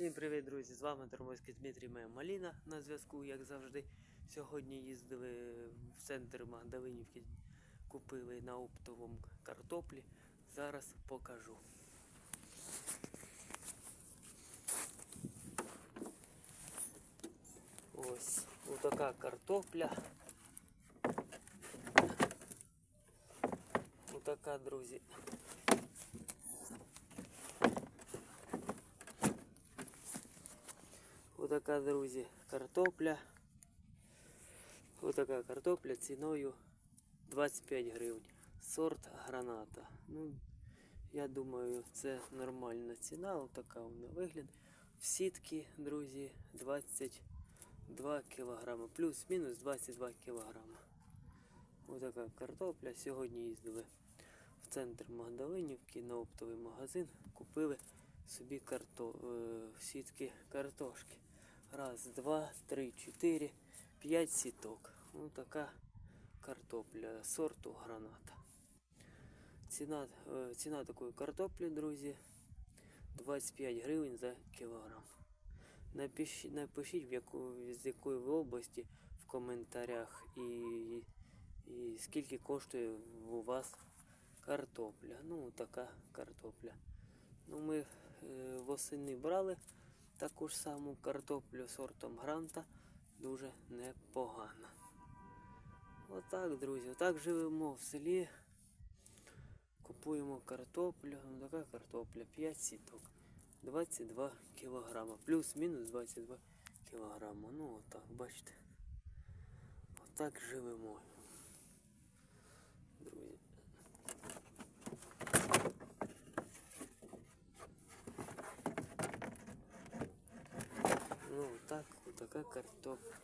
Всім привіт, друзі! З вами Термойський Дмитрій моя Маліна на зв'язку, як завжди. Сьогодні їздили в центр Магдалинівки, купили на оптовому картоплі. Зараз покажу. Ось така картопля. Отака, друзі. Отака, друзі, картопля. Отака картопля ціною 25 гривень. Сорт граната. Ну, я думаю, це нормальна ціна. Отака вона вигляд. В сітки, друзі, 22 кілограми. Плюс-мінус 22 кілограми. Отака картопля. Сьогодні їздили в центр Магдалинівки на оптовий магазин. Купили собі карто... е, сітки картошки. Раз, два, три, чотири, п'ять сіток. Ось така картопля сорту граната. Ціна, е, ціна такої картоплі, друзі, 25 гривень за кілограм. Напишіть, напишіть в яку, з якої ви області в коментарях і, і скільки коштує у вас картопля. Ну, така картопля. Ну, ми е, восени брали таку ж саму картоплю сортом гранта. Дуже непогано. Отак, друзі, отак живемо в селі. Купуємо картоплю. Ну, така картопля, 5 сіток. 22 кілограма. Плюс-мінус 22 кілограма. Ну отак, бачите. Отак живемо. Друзі. Ну так, така картопля.